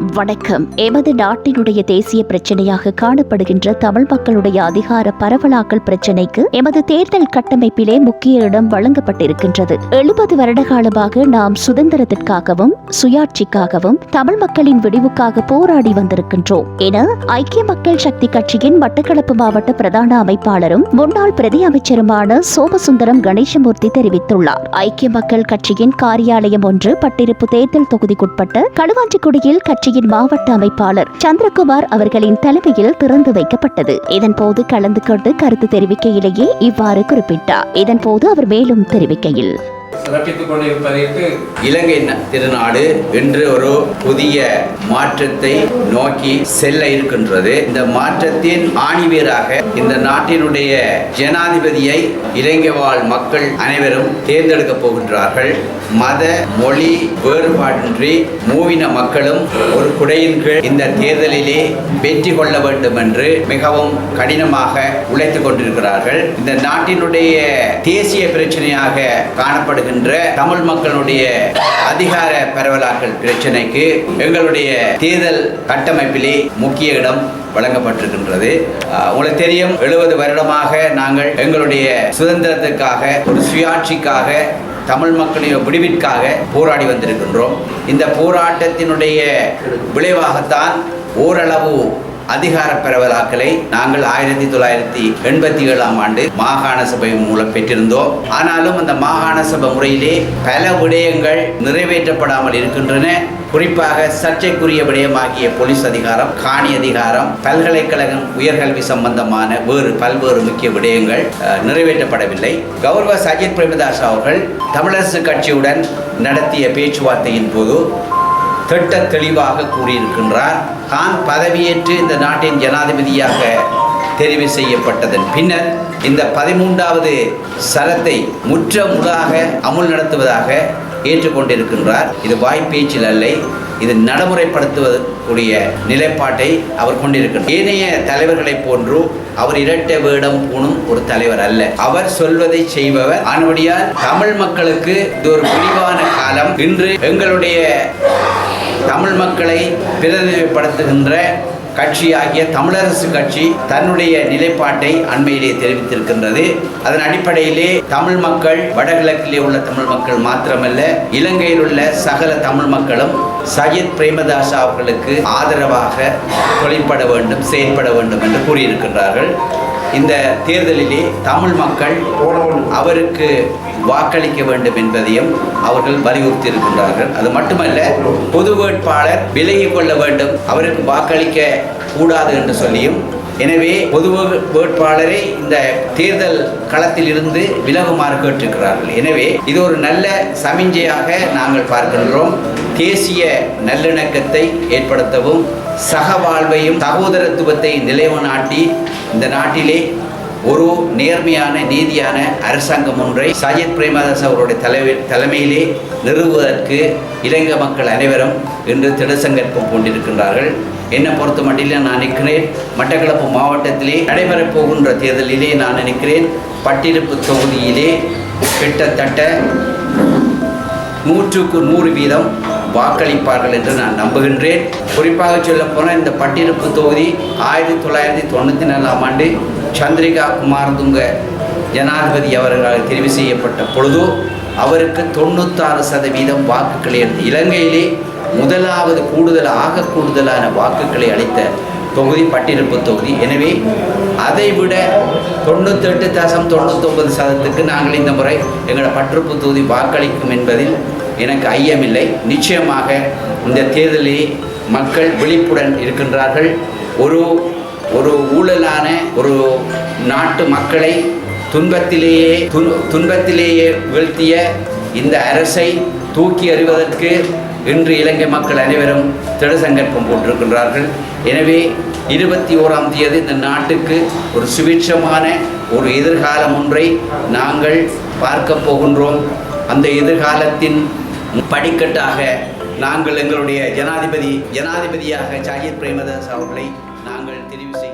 வணக்கம். எமது நாட்டினுடைய தேசிய பிரச்சனையாக காணப்படுகின்ற தமிழ் மக்களுடைய அதிகார பரவலாக்கல் பிரச்சினைக்கு எமது தேர்தல் கட்டமைப்பிலே முக்கிய இடம் வழங்கப்பட்டிருக்கின்றது. எழுபது வருட காலமாக நாம் சுதந்திரத்திற்காகவும் சுயாட்சிக்காகவும் தமிழ் மக்களின் விடிவுக்காக போராடி வந்திருக்கின்றோம். என ஐக்கிய மக்கள் சக்தி கட்சியின் மட்டக்களப்பு மாவட்ட பிரதான அமைப்பாளரும் முன்னாள் பிரதி அமைச்சருமான சோமசுந்தரம் கணேசமூர்த்தி தெரிவித்துள்ளார். ஐக்கிய மக்கள் கட்சியின் காரியாலயம் ஒன்று பட்டிருப்பு தேர்தல் தொகுதிக்குட்பட்ட களுவாஞ்சிக்குடியில் கட்சியின் மாவட்ட அமைப்பாளர் சந்திரகுமார் அவர்களின் தலைமையில் திறந்து வைக்கப்பட்டது. இதன்போது கலந்து கொண்டு கருத்து தெரிவிக்கையிலேயே இவ்வாறு குறிப்பிட்டார். இதன்போது அவர் மேலும் தெரிவிக்கையில் சிறப்பித்துக் கொண்டிருப்பதற்கு இலங்கை திருநாடு இன்று ஒரு புதிய மாற்றத்தை நோக்கி செல்ல இருக்கின்றது. இந்த மாற்றத்தின் ஆணிவேராக இந்த நாட்டினுடைய ஜனாதிபதியை இலங்கை வாழ் மக்கள் அனைவரும் தேர்ந்தெடுக்க போகின்றார்கள். மத மொழி வேறுபாடின்றி மூவின மக்களும் ஒரு குடையின் கீழ் இந்த தேர்தலிலே வெற்றி கொள்ள வேண்டும் என்று மிகவும் கடினமாக உழைத்துக் கொண்டிருக்கிறார்கள். இந்த நாட்டினுடைய தேசிய பிரச்சனையாக காணப்படுகின்ற தமிழ் மக்களுடைய அதிகார பரவலாக்கல் பிரச்சனைக்கு எங்களுடைய தேர்தல் கட்டமைப்பிலே முக்கிய இடம் வழங்கப்பட்டிருக்கின்றது. உங்களுக்கு தெரியும் எழுபது வருடமாக நாங்கள் எங்களுடைய சுதந்திரத்துக்காக ஒரு சுயாட்சிக்காக தமிழ் மக்களின் விடுவிற்காக போராடி வந்திருக்கின்றோம். இந்த போராட்டத்தினுடைய விளைவாகத்தான் ஓரளவு அதிகார பரவலாக்கலை நாங்கள் ஆயிரத்தி தொள்ளாயிரத்தி எண்பத்தி ஏழாம் ஆண்டு மாகாண சபை மூலம் பெற்றிருந்தோம். ஆனாலும் அந்த மாகாண சபை முறையிலே பல விடயங்கள் நிறைவேற்றப்படாமல் இருக்கின்றன. குறிப்பாக சர்ச்சைக்குரிய விடயமாகிய போலீஸ் அதிகாரம் காணி அதிகாரம் பல்கலைக்கழகம் உயர்கல்வி சம்பந்தமான வேறு பல்வேறு முக்கிய விடயங்கள் அஹ், நிறைவேற்றப்படவில்லை. கௌரவ சஜித் பிரேமதாஸ் அவர்கள் தமிழரசு கட்சியுடன் நடத்திய பேச்சுவார்த்தையின் போது திட்ட தெளிவாக கூறியிருக்கின்றார். தான் பதவியேற்று இந்த நாட்டின் ஜனாதிபதியாக தெரிவு செய்யப்பட்டதன் பின்னர் இந்த பதிமூன்றாவது சரத்தை முற்ற முழாக அமுல் நடத்துவதாக ஏற்றுக்கொண்டிருக்கின்றார். இது வாய்ப்பேச்சில் அல்ல இது நடைமுறைப்படுத்துவதற்குரிய நிலைப்பாட்டை அவர் கொண்டிருக்கிறார் ஏனைய தலைவர்களைப் போன்று அவர் இரட்டை வேடம் பூணும் ஒரு தலைவர் அல்ல. அவர் சொல்வதை செய்பவர் ஆனபடியால் தமிழ் மக்களுக்கு இது ஒரு விரிவான காலம். இன்று எங்களுடைய தமிழ் மக்களை பிரதிநிதிப்படுத்துகின்ற கட்சியாகிய தமிழரசு கட்சி தன்னுடைய நிலைப்பாட்டை அண்மையிலே தெரிவித்திருக்கின்றது. அதன் அடிப்படையிலே தமிழ் மக்கள் வடகிழக்கிலே உள்ள தமிழ் மக்கள் மாத்திரமல்ல இலங்கையில் உள்ள சகல தமிழ் மக்களும் சஜித் பிரேமதாசா அவர்களுக்கு ஆதரவாக தொழிற்பட வேண்டும் செயல்பட வேண்டும் என்று கூறியிருக்கின்றார்கள். இந்த தேர்தலிலே தமிழ் மக்கள் அவருக்கு வாக்களிக்க வேண்டும் என்பதையும் அவர்கள் வலியுறுத்தி இருக்கின்றார்கள் அது மட்டுமல்ல பொது வேட்பாளர் விலகிக் கொள்ள வேண்டும் அவருக்கு வாக்களிக்க கூடாது என்று சொல்லியும் எனவே பொது வேட்பாளரை இந்த தேர்தல் களத்தில் இருந்து விலகுமாறு கேட்டிருக்கிறார்கள். எனவே இது ஒரு நல்ல சமிஞ்சையாக நாங்கள் பார்க்கின்றோம். தேசிய நல்லிணக்கத்தை ஏற்படுத்தவும் சகவாழ்வையும் சகோதரத்துவத்தை நிலைவநாட்டி இந்த நாட்டிலே ஒரு நேர்மையான நீதியான அரசாங்கம் ஒன்றை சஜித் பிரேமதாஸ் அவருடைய தலைவி தலைமையிலே நிறுவுவதற்கு இலங்கை மக்கள் அனைவரும் இன்று திடசங்கற்பம் கொண்டிருக்கின்றார்கள் என்னை பொறுத்த மட்டிலே நான் நிற்கிறேன். மட்டக்களப்பு மாவட்டத்திலே நடைபெறப் போகின்ற தேர்தலிலே நான் நினைக்கிறேன் பட்டிருப்பு தொகுதியிலே கிட்டத்தட்ட நூற்றுக்கு நூறு வீதம் வாக்களிப்பார்கள் என்று நான் நம்புகின்றேன். குறிப்பாக சொல்லப்போனால் இந்த பட்டிருப்பு தொகுதி ஆயிரத்தி தொள்ளாயிரத்தி தொண்ணூற்றி நாலாம் ஆண்டு சந்திரிகா குமாரதுங்க ஜனாதிபதி அவர்களால் தெரிவு செய்யப்பட்ட பொழுது அவருக்கு தொண்ணூத்தாறு சதவீதம் வாக்குகளை எடுத்து இலங்கையிலே முதலாவது கூடுதல் ஆக கூடுதலான வாக்குகளை அளித்த தொகுதி பட்டிருப்பு தொகுதி. எனவே அதை விட தொண்ணூத்தெட்டு தசம் தொண்ணூத்தொன்பது சதத்துக்கு நாங்கள் இந்த முறை எங்களோட பட்டிருப்பு தொகுதி வாக்களிக்கும் என்பதில் எனக்கு ஐயமில்லை நிச்சயமாக இந்த தேர்தலில் மக்கள் விழிப்புடன் இருக்கின்றார்கள். ஒரு ஒரு ஊழலான ஒரு நாட்டு மக்களை துன்பத்திலேயே துன்- துன்பத்திலேயே வீழ்த்திய இந்த அரசை தூக்கி அறிவதற்கு இன்று இலங்கை மக்கள் அனைவரும் திடசங்கற்பம் போட்டிருக்கின்றார்கள். எனவே இருபத்தி ஓராம் தேதி இந்த நாட்டுக்கு ஒரு சுபிட்சமான ஒரு எதிர்காலம் ஒன்றை நாங்கள் பார்க்க போகின்றோம். அந்த எதிர்காலத்தின் படிக்கட்டாக நாங்கள் எங்களுடைய ஜனாதிபதி ஜனாதிபதியாக சஜித் பிரேமதாஸ் அவர்களை நாங்கள் தெரிவு செய்ய